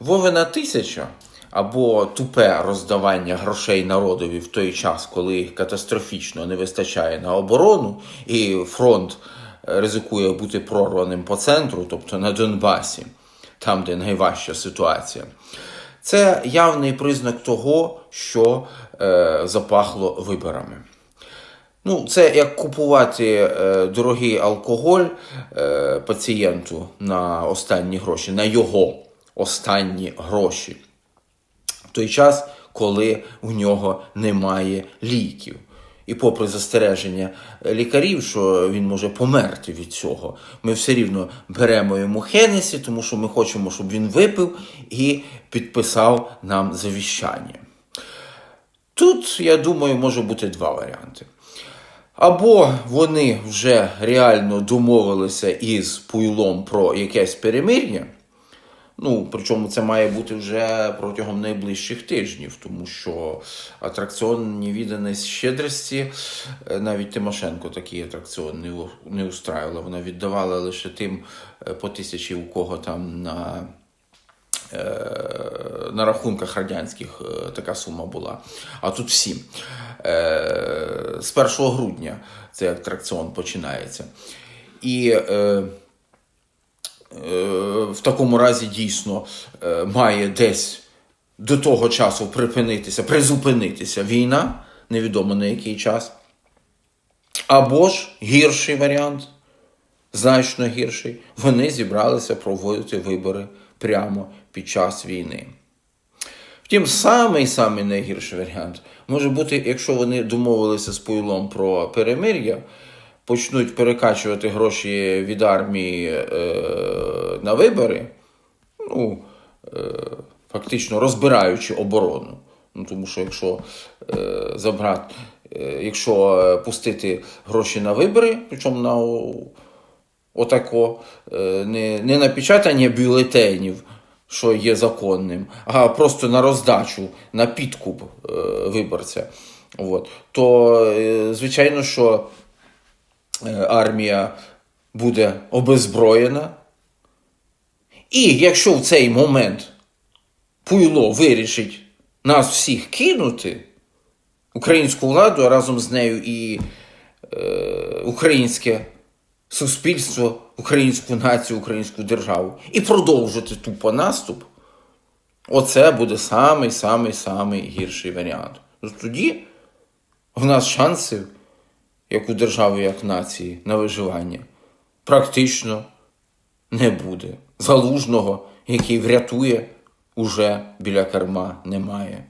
Вовина тисяча або тупе роздавання грошей народові в той час, коли їх катастрофічно не вистачає на оборону, і фронт е, ризикує бути прорваним по центру, тобто на Донбасі, там, де найважча ситуація. Це явний признак того, що е, запахло виборами. Ну, це як купувати е, дорогий алкоголь е, пацієнту на останні гроші, на його останні гроші. В той час, коли у нього немає ліків. І попри застереження лікарів, що він може померти від цього, ми все рівно беремо йому Хенесі, тому що ми хочемо, щоб він випив і підписав нам завіщання. Тут, я думаю, може бути два варіанти. Або вони вже реально домовилися із Пуйлом про якесь перемир'я. Ну, причому це має бути вже протягом найближчих тижнів, тому що атракціонні відданість щедрості, е, навіть Тимошенко такий атракціон не, не устраювала. Вона віддавала лише тим е, по тисячі, у кого там на е, на рахунках радянських така сума була. А тут всім. Е, З 1 грудня цей атракціон починається. І в такому разі дійсно е, має десь до того часу припинитися, призупинитися війна, невідомо на який час. Або ж гірший варіант, значно гірший, вони зібралися проводити вибори прямо під час війни. Втім, самий самий найгірший варіант може бути, якщо вони домовилися з Пуйлом про перемир'я, почнуть перекачувати гроші від армії е, на вибори, ну, е, фактично розбираючи оборону. Ну, тому що якщо е, забрати, е, якщо е, пустити гроші на вибори, причому на отако, е, не, не на печатання бюлетенів, що є законним, а просто на роздачу, на підкуп е, виборця. От. То, е, звичайно, що армія буде обезброєна. І якщо в цей момент Пуйло вирішить нас всіх кинути, українську владу, а разом з нею і е, українське суспільство, українську націю, українську державу, і продовжити тупо наступ, оце буде самий самий самий гірший варіант. Ну, Тоді в нас шансів, як у держави, як нації, на виживання, практично не буде. Залужного, який врятує, уже біля керма немає.